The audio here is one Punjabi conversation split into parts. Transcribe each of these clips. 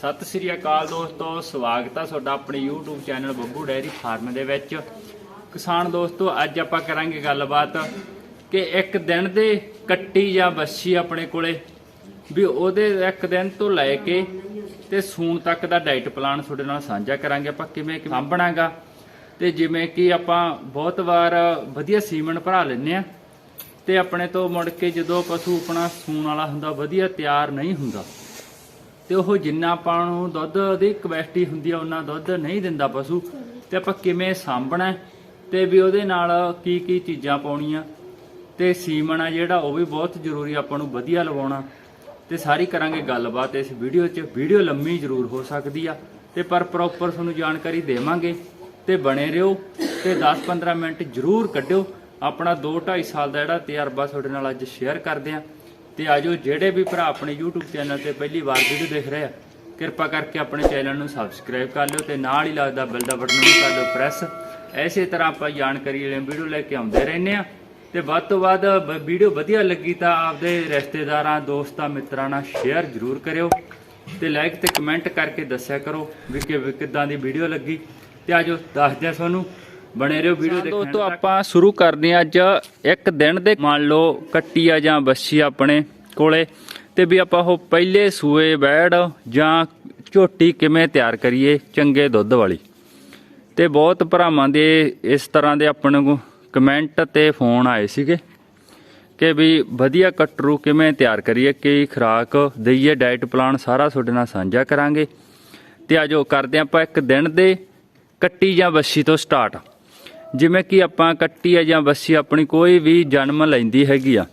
ਸਤਿ ਸ੍ਰੀ ਅਕਾਲ ਦੋਸਤੋ, ਸਵਾਗਤ ਆ ਤੁਹਾਡਾ ਆਪਣੇ YouTube channel Babbu dairy farm ਦੇ ਵਿੱਚ। ਕਿਸਾਨ ਦੋਸਤੋ, ਅੱਜ ਆਪਾਂ ਕਰਾਂਗੇ ਗੱਲਬਾਤ ਕਿ ਇੱਕ ਦਿਨ ਦੇ ਕੱਟੀ ਜਾਂ ਬੱਛੀ ਆਪਣੇ ਕੋਲੇ, ਵੀ ਉਹਦੇ ਇੱਕ ਦਿਨ ਤੋਂ ਲੈ ਕੇ ਤੇ ਸੂਣ ਤੱਕ ਦਾ ਡਾਈਟ ਪਲਾਨ ਤੁਹਾਡੇ ਨਾਲ ਸਾਂਝਾ ਕਰਾਂਗੇ ਆਪਾਂ, ਕਿਵੇਂ ਕਿ ਸਾਂਭਣਾਗਾ। ਤੇ ਜਿਵੇਂ ਕਿ ਆਪਾਂ ਬਹੁਤ ਵਾਰ ਵਧੀਆ ਸੀਮਨ ਭਰਾ ਲੈਂਦੇ ਆ ਤੇ ਆਪਣੇ ਤੋਂ ਮੁੜ ਕੇ ਜਦੋਂ ਪਸ਼ੂ ਆਪਣਾ ਸੂਣ ਵਾਲਾ ਹੁੰਦਾ, ਵਧੀਆ ਤਿਆਰ ਨਹੀਂ ਹੁੰਦਾ। ਤੇ ਉਹ ਜਿੰਨਾ ਆਪਾਂ ਨੂੰ ਦੁੱਧ ਦੀ ਕਪੈਸਿਟੀ ਹੁੰਦੀ ਆ, ਉਹਨਾਂ ਦੁੱਧ ਨਹੀਂ ਦਿੰਦਾ ਪਸ਼ੂ। ਤੇ ਆਪਾਂ ਕਿਵੇਂ ਸਾਂਭਣਾ ਹੈ ਤੇ ਵੀ ਉਹਦੇ ਨਾਲ ਕੀ ਕੀ ਚੀਜ਼ਾਂ ਪਾਉਣੀਆਂ। ਤੇ ਸੀਮਨ ਆ ਜਿਹੜਾ, ਉਹ ਵੀ ਬਹੁਤ ਜ਼ਰੂਰੀ ਆਪਾਂ ਨੂੰ ਵਧੀਆ ਲਵਾਉਣਾ। ਤੇ ਸਾਰੀ ਕਰਾਂਗੇ ਗੱਲਬਾਤ ਇਸ ਵੀਡੀਓ 'ਚ। ਵੀਡੀਓ ਲੰਮੀ ਜ਼ਰੂਰ ਹੋ ਸਕਦੀ ਆ, ਤੇ ਪਰ ਪ੍ਰੋਪਰ ਤੁਹਾਨੂੰ ਜਾਣਕਾਰੀ ਦੇਵਾਂਗੇ। ਤੇ ਬਣੇ ਰਹੋ ਤੇ 10-15 ਮਿੰਟ ਜ਼ਰੂਰ ਕੱਢਿਓ। ਆਪਣਾ 2-2.5 ਸਾਲ ਦਾ ਜਿਹੜਾ ਤਜਰਬਾ ਤੁਹਾਡੇ ਨਾਲ ਅੱਜ ਸ਼ੇਅਰ ਕਰਦੇ ਆ। ਤੇ ਆਜੋ ਜਿਹੜੇ ਵੀ ਭਰਾ ਆਪਣੇ YouTube ਚੈਨਲ ਤੇ ਪਹਿਲੀ ਵਾਰ ਵੀਡੀਓ ਦੇਖ ਰਹੇ ਆ ਕਿਰਪਾ ਕਰਕੇ ਆਪਣੇ ਚੈਨਲ ਨੂੰ ਸਬਸਕ੍ਰਾਈਬ ਕਰ ਲਿਓ ਤੇ ਨਾਲ ਹੀ ਲੱਗਦਾ ਬੈਲ ਦਾ ਬਟਨ ਨੂੰ ਕਰ ਦਿਓ ਪ੍ਰੈਸ ਐਸੇ ਤਰ੍ਹਾਂ ਆਪਾਂ ਜਾਣਕਾਰੀ ਵਾਲੇ ਵੀਡੀਓ ਲੈ ਕੇ ਆਉਂਦੇ ਰਹਿੰਦੇ ਆ। ਤੇ ਵੱਧ ਤੋਂ ਵੱਧ ਵੀਡੀਓ ਵਧੀਆ ਲੱਗੀ ਤਾਂ ਆਪਦੇ ਰਿਸ਼ਤੇਦਾਰਾਂ ਦੋਸਤਾਂ ਮਿੱਤਰਾਂ ਨਾਲ ਸ਼ੇਅਰ ਜ਼ਰੂਰ ਕਰਿਓ ਤੇ ਲਾਈਕ ਤੇ ਕਮੈਂਟ ਕਰਕੇ ਦੱਸਿਆ ਕਰੋ ਵੀ ਕਿ ਵੀ ਕਿੱਦਾਂ ਦੀ ਵੀਡੀਓ ਲੱਗੀ। ਤੇ ਆਜੋ ਦੱਸਦੇ ਆ ਤੁਹਾਨੂੰ ਬਣੇ ਰਹੋ ਵੀਡੀਓ ਦੇਖਣ ਦੋਸਤੋ ਆਪਾਂ ਸ਼ੁਰੂ ਕਰਦੇ ਹਾਂ ਅੱਜ ਇੱਕ ਦਿਨ ਦੇ ਮੰਨ ਲਓ ਕੱਟੀ ਆ ਜਾਂ ਬੱਛੀ ਆਪਣੇ ਕੋਲੇ ਤੇ ਵੀ ਆਪਾਂ ਉਹ ਪਹਿਲੇ ਸੂਏ, ਬੈੜ ਜਾਂ ਝੋਟੀ ਕਿਵੇਂ ਤਿਆਰ ਕਰੀਏ ਚੰਗੇ ਦੁੱਧ ਵਾਲੀ। ਤੇ ਬਹੁਤ ਭਰਾਵਾਂ ਦੇ ਇਸ ਤਰ੍ਹਾਂ ਦੇ ਆਪਣੇ ਨੂੰ ਕਮੈਂਟ ਤੇ ਫੋਨ ਆਏ ਸੀਗੇ ਕਿ ਵੀ ਵਧੀਆ ਕਟਰੂ ਕਿਵੇਂ ਤਿਆਰ ਕਰੀਏ ਕੀ ਖੁਰਾਕ ਦਈਏ ਡਾਈਟ ਪਲਾਨ ਸਾਰਾ ਤੁਹਾਡੇ ਨਾਲ ਸਾਂਝਾ ਕਰਾਂਗੇ। ਤੇ ਆਜੋ ਕਰਦੇ ਆਪਾਂ ਇੱਕ ਦਿਨ ਦੇ ਕੱਟੀ ਜਾਂ ਬੱਸੀ ਤੋਂ ਸਟਾਰਟ। ਜਿਵੇਂ ਕਿ ਆਪਾਂ ਕੱਟੀ ਆ ਜਾਂ ਬੱਛੀ ਆਪਣੀ ਕੋਈ ਵੀ ਜਨਮ ਲੈਂਦੀ ਹੈਗੀ ਆ।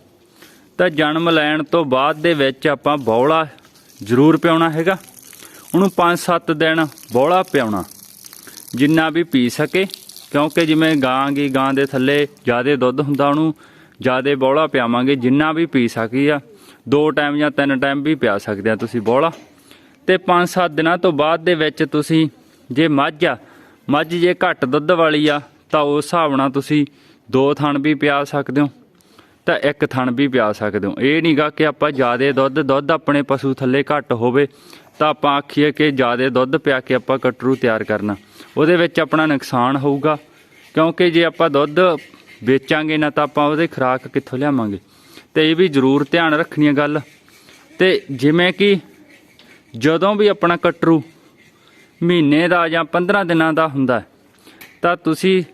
ਤਾਂ ਜਨਮ ਲੈਣ ਤੋਂ ਬਾਅਦ ਦੇ ਵਿੱਚ ਆਪਾਂ ਬੌਲਾ ਜ਼ਰੂਰ ਪਿਆਉਣਾ ਹੈਗਾ। ਉਹਨੂੰ 5-7 ਦਿਨ ਬੌਲਾ ਪਿਆਉਣਾ, ਜਿੰਨਾ ਵੀ ਪੀ ਸਕੇ, ਕਿਉਂਕਿ ਜਿਵੇਂ ਗਾਂ ਗੀ ਗਾਂ ਦੇ ਥੱਲੇ ਜ਼ਿਆਦਾ ਦੁੱਧ ਹੁੰਦਾ, ਉਹਨੂੰ ਜ਼ਿਆਦਾ ਬੌਲਾ ਪਿਆਵਾਂਗੇ, ਜਿੰਨਾ ਵੀ ਪੀ ਸਕੀ ਆ, ਦੋ ਟਾਈਮ ਜਾਂ ਤਿੰਨ ਟਾਈਮ ਵੀ ਪਿਆ ਸਕਦੇ ਆ ਤੁਸੀਂ ਬੌਲਾ। ਤੇ 5-7 ਦਿਨਾਂ ਤੋਂ ਬਾਅਦ ਦੇ ਵਿੱਚ ਤੁਸੀਂ ਜੇ ਮੱਝ ਆ, ਮੱਝ ਜੇ ਘੱਟ ਦੁੱਧ ਵਾਲੀ ਆ, ਤਾਂ ਉਸ ਹਿਸਾਬ ਨਾਲ ਤੁਸੀਂ ਦੋ ਥਣ ਵੀ ਪਿਆ ਸਕਦੇ ਹੋ। ਤਾਂ ਇੱਕ ਥਣ ਵੀ ਪਿਆ ਸਕਦੇ ਹੋ। ਇਹ ਨਹੀਂਗਾ ਕਿ ਆਪਾਂ ਜ਼ਿਆਦਾ ਦੁੱਧ ਦੁੱਧ ਆਪਣੇ ਪਸ਼ੂ ਥੱਲੇ ਘੱਟ ਹੋਵੇ, ਤਾਂ ਆਪਾਂ ਆਖੀਏ ਕਿ ਜ਼ਿਆਦਾ ਦੁੱਧ ਪਿਆ ਕੇ ਆਪਾਂ ਕਟਰੂ ਤਿਆਰ ਕਰਨਾ। ਉਹਦੇ ਵਿੱਚ ਆਪਣਾ ਨੁਕਸਾਨ ਹੋਊਗਾ, ਕਿਉਂਕਿ ਜੇ ਆਪਾਂ ਦੁੱਧ ਵੇਚਾਂਗੇ ਨਾ ਤਾਂ ਆਪਾਂ ਉਹਦੇ ਖੁਰਾਕ ਕਿੱਥੋਂ ਲਿਆਵਾਂਗੇ? ਤੇ ਇਹ ਵੀ ਜ਼ਰੂਰ ਧਿਆਨ ਰੱਖਣੀ ਹੈ ਗੱਲ। ਤੇ ਜਿਵੇਂ ਕਿ ਜਦੋਂ ਵੀ ਆਪਣਾ ਕਟਰੂ ਮਹੀਨੇ ਦਾ ਜਾਂ 15 ਦਿਨਾਂ ਦਾ ਹੁੰਦਾ ਤਾਂ ਤੁਸੀਂ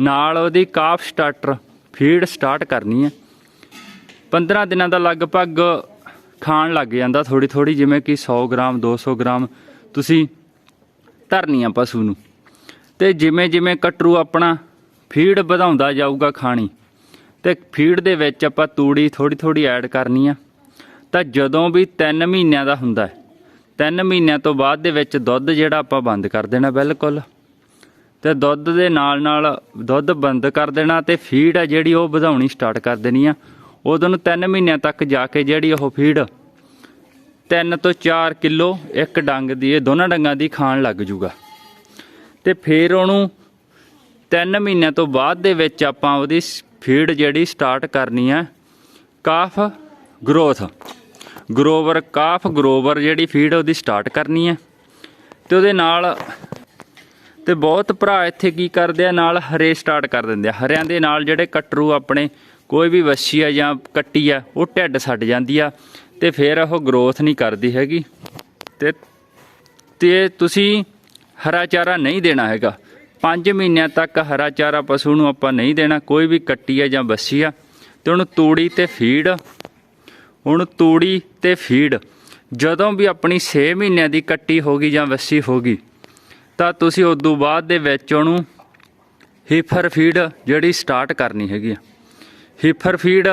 ਨਾਲ ਉਹਦੀ ਕਾਫ ਸਟਾਰਟਰ ਫੀਡ ਸਟਾਰਟ ਕਰਨੀ ਹੈ। 15 ਦਿਨਾਂ ਦਾ ਲਗਭਗ ਖਾਣ ਲੱਗ ਜਾਂਦਾ ਥੋੜੀ ਥੋੜੀ ਜਿਵੇਂ ਕਿ 100 ਗ੍ਰਾਮ 200 ਗ੍ਰਾਮ ਤੁਸੀਂ ਧਰਨੀ ਆ ਪਸ਼ੂ ਨੂੰ। ਤੇ ਜਿਵੇਂ ਜਿਵੇਂ ਕਟਰੂ ਆਪਣਾ ਫੀਡ ਵਧਾਉਂਦਾ ਜਾਊਗਾ ਖਾਣੀ, ਤੇ ਫੀਡ ਦੇ ਵਿੱਚ ਆਪਾਂ ਤੂੜੀ ਥੋੜੀ ਥੋੜੀ ਐਡ ਕਰਨੀ ਆ। ਤਾਂ ਜਦੋਂ ਵੀ 3 ਮਹੀਨਿਆਂ ਦਾ ਹੁੰਦਾ ਹੈ 3 ਮਹੀਨਿਆਂ ਤੋਂ ਬਾਅਦ ਦੇ ਵਿੱਚ ਦੁੱਧ ਜਿਹੜਾ ਆਪਾਂ ਬੰਦ ਕਰ ਦੇਣਾ ਬਿਲਕੁਲ। ਤੇ ਦੁੱਧ ਦੇ ਨਾਲ ਨਾਲ ਦੁੱਧ ਬੰਦ ਕਰ ਦੇਣਾ ਤੇ ਫੀਡ ਆ ਜਿਹੜੀ ਉਹ ਵਧਾਉਣੀ ਸਟਾਰਟ ਕਰ ਦੇਣੀ ਆ। ਉਦੋਂ ਨੂੰ 3 ਮਹੀਨਿਆਂ ਤੱਕ ਜਾ ਕੇ ਜਿਹੜੀ ਉਹ ਫੀਡ 3 ਤੋਂ 4 ਕਿਲੋ ਇੱਕ ਡੰਗ ਦੀ, ਇਹ ਦੋਨਾਂ ਡੰਗਾਂ ਦੀ ਖਾਣ ਲੱਗ ਜੂਗਾ। ਤੇ ਫਿਰ ਉਹਨੂੰ 3 ਮਹੀਨਿਆਂ ਤੋਂ ਬਾਅਦ ਦੇ ਵਿੱਚ ਆਪਾਂ ਉਹਦੀ ਫੀਡ ਜਿਹੜੀ ਸਟਾਰਟ ਕਰਨੀ ਆ, calf growth. Grower, calf grower ਜਿਹੜੀ ਫੀਡ ਉਹਦੀ ਸਟਾਰਟ ਕਰਨੀ ਹੈ ਤੇ ਉਹਦੇ ਨਾਲ ਤੇ ਬਹੁਤ ਭਰਾ ਇੱਥੇ ਕੀ ਕਰਦੇ ਆ, ਨਾਲ ਹਰੇ ਸਟਾਰਟ ਕਰ ਦਿੰਦੇ ਆ। ਹਰਿਆਂ ਦੇ ਨਾਲ ਜਿਹੜੇ ਕਟਰੂ ਆਪਣੇ, ਕੋਈ ਵੀ ਵੱਛੀ ਆ ਜਾਂ ਕੱਟੀ ਆ, ਉਹ ਢਿੱਡ ਛੱਡ ਜਾਂਦੀ ਆ ਤੇ ਫਿਰ ਉਹ ਗਰੋਥ ਨਹੀਂ ਕਰਦੀ ਹੈਗੀ। ਤੇ ਤੇ ਤੁਸੀਂ ਹਰਾ ਚਾਰਾ ਨਹੀਂ ਦੇਣਾ ਹੈਗਾ। 5 ਮਹੀਨਿਆਂ ਤੱਕ ਹਰਾ ਚਾਰਾ ਪਸ਼ੂ ਨੂੰ ਆਪਾਂ ਨਹੀਂ ਦੇਣਾ, ਕੋਈ ਵੀ ਕੱਟੀ ਆ ਜਾਂ ਬੱਸੀ ਆ। ਤੇ ਉਹਨੂੰ ਤੂੜੀ ਤੇ ਫੀਡ, ਹੁਣ ਤੂੜੀ ਤੇ ਫੀਡ। ਜਦੋਂ ਵੀ ਆਪਣੀ 6 ਮਹੀਨਿਆਂ ਦੀ ਕੱਟੀ ਹੋ ਗਈ ਜਾਂ ਵੱਸੀ ਹੋ ਗਈ ਤਾਂ ਤੁਸੀਂ ਉਸ ਤੋਂ ਬਾਅਦ ਦੇ ਵਿੱਚ ਉਹਨੂੰ ਹੀਫਰ ਫੀਡ ਜਿਹੜੀ ਸਟਾਰਟ ਕਰਨੀ ਹੈਗੀ ਆ। ਹੀਫਰ ਫੀਡ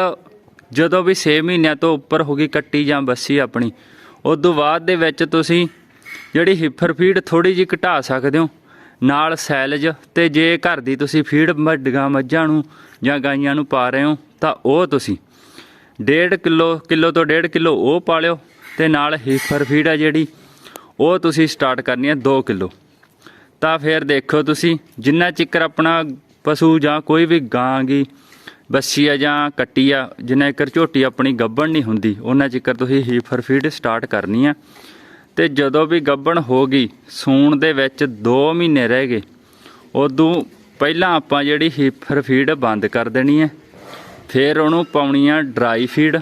ਜਦੋਂ ਵੀ 6 ਮਹੀਨਿਆਂ ਤੋਂ ਉੱਪਰ ਹੋ ਗਈ ਕੱਟੀ ਜਾਂ ਬੱਸੀ ਆਪਣੀ, ਉਸ ਤੋਂ ਬਾਅਦ ਦੇ ਵਿੱਚ ਤੁਸੀਂ ਜਿਹੜੀ ਹੀਫਰ ਫੀਡ ਥੋੜੀ ਜਿਹੀ ਘਟਾ ਸਕਦੇ ਹੋ। ਨਾਲ ਸੈਲਜ ਤੇ ਜੇ ਘਰ ਦੀ ਤੁਸੀਂ ਫੀਡ ਵੱਡੀਆਂ ਮੱਝਾਂ ਨੂੰ ਜਾਂ ਗਾਈਆਂ ਨੂੰ ਪਾ ਰਹੇ ਹੋ, ਤਾਂ ਉਹ ਤੁਸੀਂ 1.5 ਕਿਲੋ ਕਿਲੋ ਤੋਂ 1.5 ਕਿਲੋ ਉਹ ਪਾ ਲਿਓ ਤੇ ਨਾਲ ਹੀਫਰ ਫੀਡ ਆ ਜਿਹੜੀ, ਉਹ ਤੁਸੀਂ ਸਟਾਰਟ ਕਰਨੀ ਹੈ 2 ਕਿਲੋ। ਤਾਂ ਫਿਰ ਦੇਖੋ ਤੁਸੀਂ, ਜਿੰਨਾ ਚਿਕਰ ਆਪਣਾ ਪਸ਼ੂ ਜਾਂ ਕੋਈ ਵੀ ਗਾਂ ਗੀ ਬੱਸੀ ਆ ਜਾਂ ਕੱਟੀ ਆ, ਜਿੰਨਾ ਚਿਕਰ ਝੋਟੀ ਆਪਣੀ ਗੱਭਣ ਨਹੀਂ ਹੁੰਦੀ, ਉਹਨਾਂ ਚਿਕਰ ਤੁਸੀਂ ਹੀਫਰ ਫੀਡ ਸਟਾਰਟ ਕਰਨੀ ਆ। ਤੇ ਜਦੋਂ ਵੀ ਗੱਬਣ ਹੋ ਗਈ, ਸੂਣ ਦੇ ਵਿੱਚ 2 ਮਹੀਨੇ ਰਹਿ ਗਏ, ਉਦੋਂ ਪਹਿਲਾਂ ਆਪਾਂ ਜਿਹੜੀ ਹੀਫਰ ਫੀਡ ਬੰਦ ਕਰ ਦੇਣੀ ਹੈ ਫਿਰ ਉਹਨੂੰ ਪਾਉਣੀ ਆ ਡਰਾਈ ਫੀਡ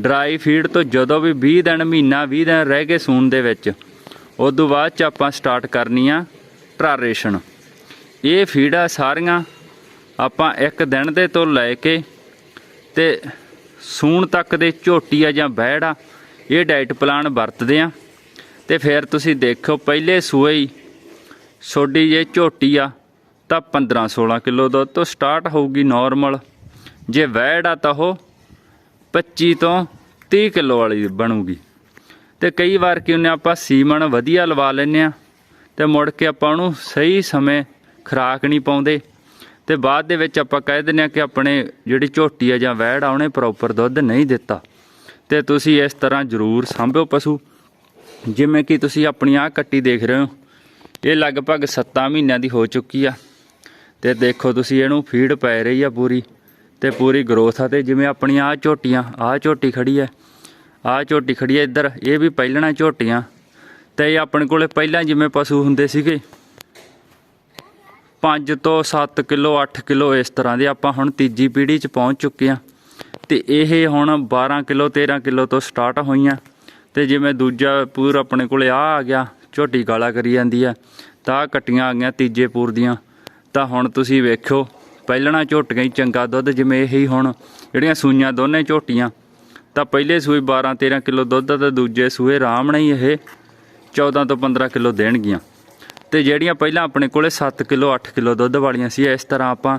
ਡਰਾਈ ਫੀਡ ਤੋਂ ਜਦੋਂ ਵੀ 20 ਦਿਨ, ਮਹੀਨਾ 20 ਦਿਨ ਰਹਿ ਗਏ ਸੂਣ ਦੇ ਵਿੱਚ, ਉਦੋਂ ਬਾਅਦ ਚ ਆਪਾਂ ਸਟਾਰਟ ਕਰਨੀ ਆ ਟਰਾਰੇਸ਼ਨ ਇਹ ਫੀਡਾਂ ਸਾਰੀਆਂ ਆਪਾਂ ਇੱਕ ਦਿਨ ਦੇ ਤੋਂ ਲੈ ਕੇ ਤੇ ਸੂਣ ਤੱਕ ਦੇ ਝੋਟੀ ਆ ਜਾਂ ਬੈੜ ਆ, ਇਹ ਡਾਈਟ ਪਲਾਨ ਵਰਤਦੇ ਆ। ਤੇ ਫਿਰ ਤੁਸੀਂ ਦੇਖੋ, ਪਹਿਲੇ ਸੂਏ ਹੀ ਛੋਡੀ ਜੇ ਝੋਟੀ ਆ, ਤਾਂ 15 16 ਕਿਲੋ ਦੁੱਧ ਤੋਂ ਸਟਾਰਟ ਹੋਊਗੀ ਨਾਰਮਲ ਜੇ ਵੈੜ ਆ, ਤਾਂ ਉਹ 25 ਤੋਂ 30 ਕਿਲੋ ਵਾਲੀ ਬਣੂਗੀ। ਤੇ ਕਈ ਵਾਰ ਕੀ ਹੁੰਨੇ ਆਪਾਂ ਸੀਮਨ ਵਧੀਆ ਲਵਾ ਲੈਨੇ ਆ। ਤੇ ਮੁੜ ਕੇ ਆਪਾਂ ਉਹਨੂੰ ਸਹੀ ਸਮੇਂ ਖੁਰਾਕ ਨਹੀਂ ਪਾਉਂਦੇ। ਤੇ ਬਾਅਦ ਦੇ ਵਿੱਚ ਆਪਾਂ ਕਹਿ ਦਿੰਦੇ ਆ ਕਿ ਆਪਣੇ ਜਿਹੜੀ ਝੋਟੀ ਆ ਜਾਂ ਵਹਿੜ ਆ, ਉਹਨੇ ਪ੍ਰੋਪਰ ਦੁੱਧ ਨਹੀਂ ਦਿੱਤਾ। ਤੇ ਤੁਸੀਂ ਇਸ ਤਰ੍ਹਾਂ ਜ਼ਰੂਰ ਸਾਂਭਿਓ ਪਸ਼ੂ। ਜਿਵੇਂ ਕਿ ਤੁਸੀਂ ਆਪਣੀ ਆਹ ਕੱਟੀ ਦੇਖ ਰਹੇ ਹੋ, ਇਹ ਲਗਭਗ 7 ਮਹੀਨਿਆਂ ਦੀ ਹੋ ਚੁੱਕੀ ਆ। ਤੇ ਦੇਖੋ ਤੁਸੀਂ ਇਹਨੂੰ ਫੀਡ ਪੈ ਰਹੀ ਆ ਪੂਰੀ, ਤੇ ਪੂਰੀ ਗਰੋਥ ਆ। ਤੇ ਜਿਵੇਂ ਆਪਣੀਆਂ ਆਹ ਝੋਟੀਆਂ, ਆਹ ਝੋਟੀ ਖੜੀ ਹੈ ਆਹ ਝੋਟੀ ਖੜੀ ਹੈ ਇੱਧਰ, ਇਹ ਵੀ ਪਹਿਲਣਾ ਝੋਟੀਆਂ। ਤੇ ਇਹ ਆਪਣੇ ਕੋਲੇ ਪਹਿਲਾਂ ਜਿਵੇਂ ਪਸ਼ੂ ਹੁੰਦੇ ਸੀਗੇ। 5 ਤੋਂ 7 ਕਿਲੋ 8 ਕਿਲੋ ਇਸ ਤਰ੍ਹਾਂ ਦੇ ਆਪਾਂ ਹੁਣ ਤੀਜੀ ਪੀੜ੍ਹੀ 'ਚ ਪਹੁੰਚ ਚੁੱਕੇ ਆ ਤੇ ਇਹ ਹੁਣ 12 ਕਿਲੋ 13 ਕਿਲੋ ਤੋਂ ਸਟਾਰਟ ਹੋਈਆਂ। ਤੇ ਜਿਵੇਂ ਦੂਜਾ ਪੂਰ ਆਪਣੇ ਕੋਲੇ ਆ ਆ ਗਿਆ, ਝੋਟੀ ਗਾਲਾ ਕਰੀ ਜਾਂਦੀ ਆ। ਤਾਂ ਆਹ ਕੱਟੀਆਂ ਆ ਗਈਆਂ ਤੀਜੇ ਪੂਰ ਦੀਆਂ। ਤਾਂ ਹੁਣ ਤੁਸੀਂ ਵੇਖਿਓ, ਪਹਿਲਣਾ ਝੋਟੀਆਂ ਹੀ ਚੰਗਾ ਦੁੱਧ, ਜਿਵੇਂ ਇਹ ਹੀ ਹੁਣ ਜਿਹੜੀਆਂ ਸੂਈਆਂ ਦੋਨੇ ਝੋਟੀਆਂ। ਤਾਂ ਪਹਿਲੇ ਸੂਈ 12 13 ਕਿਲੋ ਦੁੱਧ ਆ ਤੇ ਦੂਜੇ ਸੂਏ ਆਰਾਮ ਨਾਲ ਹੀ ਇਹ। 14 ਤੋਂ 15 ਕਿਲੋ ਦੇਣਗੀਆਂ। ਤੇ ਜਿਹੜੀਆਂ ਪਹਿਲਾਂ ਆਪਣੇ ਕੋਲੇ 7 ਕਿਲੋ 8 ਕਿਲੋ ਦੁੱਧ ਵਾਲੀਆਂ ਸੀ, ਇਸ ਤਰ੍ਹਾਂ ਆਪਾਂ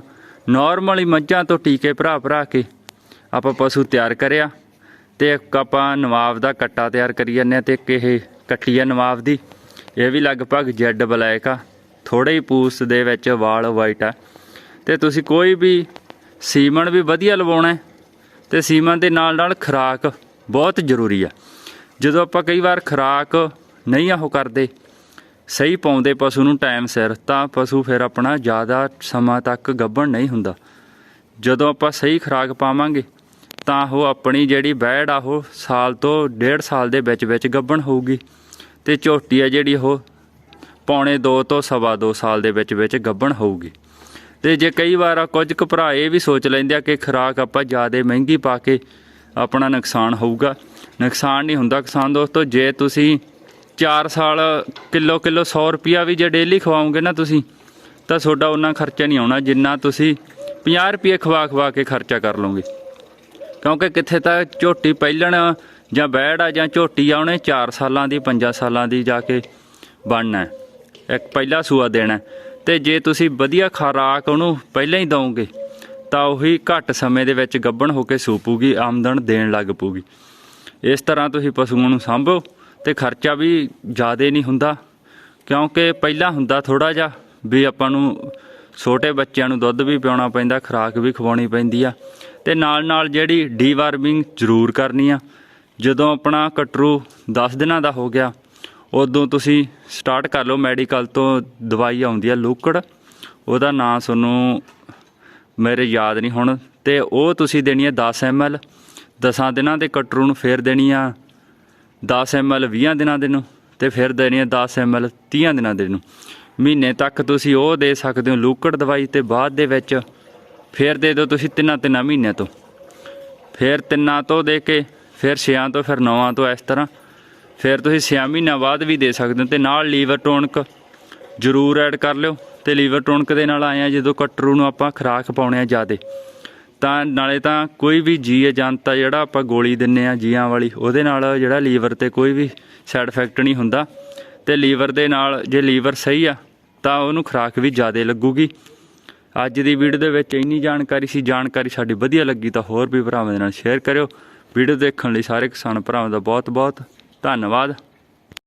ਨਾਰਮਲੀ ਮੱਝਾਂ ਤੋਂ ਟੀਕੇ ਭਰਾ ਭਰਾ ਕੇ ਆਪਾਂ ਪਸ਼ੂ ਤਿਆਰ ਕਰਿਆ ਤੇ ਇੱਕ ਆਪਾਂ ਨਵਾਬ ਦਾ ਕੱਟਾ ਤਿਆਰ ਕਰੀ ਜਾਂਦੇ ਹਾਂ ਤੇ ਇੱਕ ਇਹ ਕੱਟੀ ਆ ਨਵਾਬ ਦੀ। ਇਹ ਵੀ ਲਗਭਗ ਜੈਡ ਬਲੈਕ ਆ ਥੋੜੇ ਹੀ ਪੂਸ ਦੇ ਵਿੱਚ ਵਾਲ ਵਾਈਟ ਆ। ਤੇ ਤੁਸੀਂ ਕੋਈ ਵੀ ਸੀਮਨ ਵੀ ਵਧੀਆ ਲਵਾਉਣਾ ਹੈ ਤੇ ਸੀਮਨ ਦੇ ਨਾਲ ਨਾਲ ਖੁਰਾਕ ਬਹੁਤ ਜ਼ਰੂਰੀ ਆ। ਜਦੋਂ ਆਪਾਂ ਕਈ ਵਾਰ ਖੁਰਾਕ ਨਹੀਂ ਆਹੋ ਕਰਦੇ। ਸਹੀ ਪਾਉਂਦੇ ਪਸ਼ੂ ਨੂੰ ਟਾਈਮ ਸਿਰ, ਤਾਂ ਪਸ਼ੂ ਫਿਰ ਆਪਣਾ ਜ਼ਿਆਦਾ ਸਮਾਂ ਤੱਕ ਗੱਭਣ ਨਹੀਂ ਹੁੰਦਾ। ਜਦੋਂ ਆਪਾਂ ਸਹੀ ਖੁਰਾਕ ਪਾਵਾਂਗੇ, ਤਾਂ ਉਹ ਆਪਣੀ ਜਿਹੜੀ ਬੈੜ ਆ, ਉਹ ਸਾਲ ਤੋਂ ਡੇਢ ਸਾਲ ਦੇ ਵਿੱਚ ਵਿੱਚ ਗੱਭਣ ਹੋਊਗੀ। ਤੇ ਝੋਟੀ ਆ ਜਿਹੜੀ ਉਹ ਪੌਣੇ 2 ਤੋਂ ਸਵਾ 2 ਸਾਲ ਦੇ ਵਿੱਚ ਵਿੱਚ ਗੱਭਣ ਹੋਊਗੀ। ਤੇ ਜੇ ਕਈ ਵਾਰ ਕੁਝ ਕੁ ਭਰਾ ਇਹ ਵੀ ਸੋਚ ਲੈਂਦੇ ਆ ਕਿ ਖੁਰਾਕ ਆਪਾਂ ਜ਼ਿਆਦਾ ਮਹਿੰਗੀ ਪਾ ਕੇ ਆਪਣਾ ਨੁਕਸਾਨ ਹੋਊਗਾ। ਨੁਕਸਾਨ ਨਹੀਂ ਹੁੰਦਾ ਕਿਸਾਨ ਦੋਸਤੋ, ਜੇ ਤੁਸੀਂ 4 ਸਾਲ ਕਿਲੋ ਕਿਲੋ 100 ਰੁਪਿਆ ਵੀ ਜੇ ਡੇਲੀ ਖਵਾਉਂਗੇ ਨਾ ਤੁਸੀਂ, ਤਾਂ ਤੁਹਾਡਾ ਉਹਨਾਂ ਖਰਚਾ ਨਹੀਂ ਆਉਣਾ ਜਿੰਨਾ ਤੁਸੀਂ 50 ਰੁਪਏ ਖਵਾ ਖਵਾ ਕੇ ਖਰਚਾ ਕਰ ਲਓਗੇ। ਕਿਉਂਕਿ ਕਿੱਥੇ ਤਾਂ ਝੋਟੀ ਪਹਿਲਣ ਜਾਂ ਬੈੜ ਆ ਜਾਂ ਝੋਟੀ ਆ, ਉਹਨੇ 4 ਸਾਲਾਂ ਦੀ 5 ਸਾਲਾਂ ਦੀ ਜਾ ਕੇ ਬਣਨਾ ਇੱਕ ਪਹਿਲਾ ਸੂਆ ਦੇਣਾ ਹੈ। ਤੇ ਜੇ ਤੁਸੀਂ ਵਧੀਆ ਖੁਰਾਕ ਉਹਨੂੰ ਪਹਿਲਾਂ ਹੀ ਦਵੋਗੇ ਤਾਂ ਉਹੀ ਘੱਟ ਸਮੇਂ ਦੇ ਵਿੱਚ ਗੱਬਣ ਹੋ ਕੇ ਸੂਪੂਗੀ, ਆਮਦਨ ਦੇਣ ਲੱਗ ਪੂਗੀ ਇਸ ਤਰ੍ਹਾਂ ਤੁਸੀਂ ਪਸ਼ੂਆਂ ਨੂੰ ਸਾਂਭੋ। ਤੇ ਖਰਚਾ ਵੀ ਜ਼ਿਆਦਾ ਨਹੀਂ ਹੁੰਦਾ, ਕਿਉਂਕਿ ਪਹਿਲਾਂ ਹੁੰਦਾ ਥੋੜਾ ਜਿਹਾ ਵੀ ਆਪਾਂ ਨੂੰ ਛੋਟੇ ਬੱਚਿਆਂ ਨੂੰ ਦੁੱਧ ਵੀ ਪਿਆਉਣਾ ਪੈਂਦਾ, ਖੁਰਾਕ ਵੀ ਖਵਾਉਣੀ ਪੈਂਦੀ ਆ। ਤੇ ਨਾਲ ਨਾਲ ਜਿਹੜੀ ਡੀਵਾਰਮਿੰਗ ਜ਼ਰੂਰ ਕਰਨੀ ਆ। ਜਦੋਂ ਆਪਣਾ ਕਟਰੂ 10 ਦਿਨਾਂ ਦਾ ਹੋ ਗਿਆ, ਉਦੋਂ ਤੁਸੀਂ ਸਟਾਰਟ ਕਰ ਲਓ ਮੈਡੀਕਲ ਤੋਂ ਦਵਾਈ ਆਉਂਦੀ ਆ ਲੂਕੜ, ਉਹਦਾ ਨਾਂ ਤੁਹਾਨੂੰ ਮੇਰੇ ਯਾਦ ਨਹੀਂ ਹੁਣ। ਤੇ ਉਹ ਤੁਸੀਂ ਦੇਣੀ ਆ 10 ml 10 ਦਿਨਾਂ ਦੇ ਕਟਰੂ ਨੂੰ ਫੇਰ ਦੇਣੀ ਆ 10 ml 20 ਦਿਨਾਂ ਦੇ ਨੂੰ ਤੇ ਫਿਰ ਦੇਣੀ ਆ 10 ml 30 ਦਿਨਾਂ ਦੇ ਨੂੰ। ਮਹੀਨੇ ਤੱਕ ਤੁਸੀਂ ਉਹ ਦੇ ਸਕਦੇ ਹੋ ਲੂਕੜ ਦਵਾਈ ਤੇ ਬਾਅਦ ਦੇ ਵਿੱਚ ਫਿਰ ਦੇ ਦਿਓ ਤੁਸੀਂ ਤਿੰਨਾਂ ਤਿੰਨਾਂ ਮਹੀਨਿਆਂ ਤੋਂ। ਫਿਰ ਤਿੰਨਾਂ ਤੋਂ ਦੇ ਕੇ ਫਿਰ ਛਿਆਂ ਤੋਂ ਫਿਰ ਨੌਵਾਂ ਤੋਂ ਇਸ ਤਰ੍ਹਾਂ। ਫਿਰ ਤੁਸੀਂ ਛੇ ਮਹੀਨਿਆਂ ਬਾਅਦ ਵੀ ਦੇ ਸਕਦੇ ਹੋ ਤੇ ਨਾਲ ਲੀਵਰ ਟੋਨਕ ਜ਼ਰੂਰ ਐਡ ਕਰ ਲਿਓ ਤੇ ਲੀਵਰ ਟੋਨਕ ਦੇ ਨਾਲ ਆਏ ਆ ਜਦੋਂ ਕਟਰੂ ਨੂੰ ਆਪਾਂ ਖੁਰਾਕ ਪਾਉਣੇ ਆ ਜਿਆਦੇ। ਤਾਂ ਨਾਲੇ ਤਾਂ ਕੋਈ ਵੀ ਜੀ ਏਜੰਟ ਆ ਜਿਹੜਾ ਆਪਾਂ ਗੋਲੀ ਦਿੰਨੇ ਆ ਜੀਆਂ ਵਾਲੀ, ਉਹਦੇ ਨਾਲ ਜਿਹੜਾ ਲੀਵਰ ਤੇ ਕੋਈ ਵੀ ਸਾਈਡ ਇਫੈਕਟ ਨਹੀਂ ਹੁੰਦਾ। ਤੇ ਲੀਵਰ ਦੇ ਨਾਲ ਜੇ ਲੀਵਰ ਸਹੀ ਆ, ਤਾਂ ਉਹਨੂੰ ਖੁਰਾਕ ਵੀ ਜ਼ਿਆਦਾ ਲੱਗੂਗੀ। ਅੱਜ ਦੀ ਵੀਡੀਓ ਦੇ ਵਿੱਚ ਇੰਨੀ ਜਾਣਕਾਰੀ ਸੀ, ਜਾਣਕਾਰੀ ਸਾਡੀ ਵਧੀਆ ਲੱਗੀ ਤਾਂ ਹੋਰ ਵੀ ਭਰਾਵਾਂ ਦੇ ਨਾਲ ਸ਼ੇਅਰ ਕਰਿਓ। ਵੀਡੀਓ ਦੇਖਣ ਲਈ ਸਾਰੇ ਕਿਸਾਨ ਭਰਾਵਾਂ ਦਾ ਬਹੁਤ ਬਹੁਤ ਧੰਨਵਾਦ।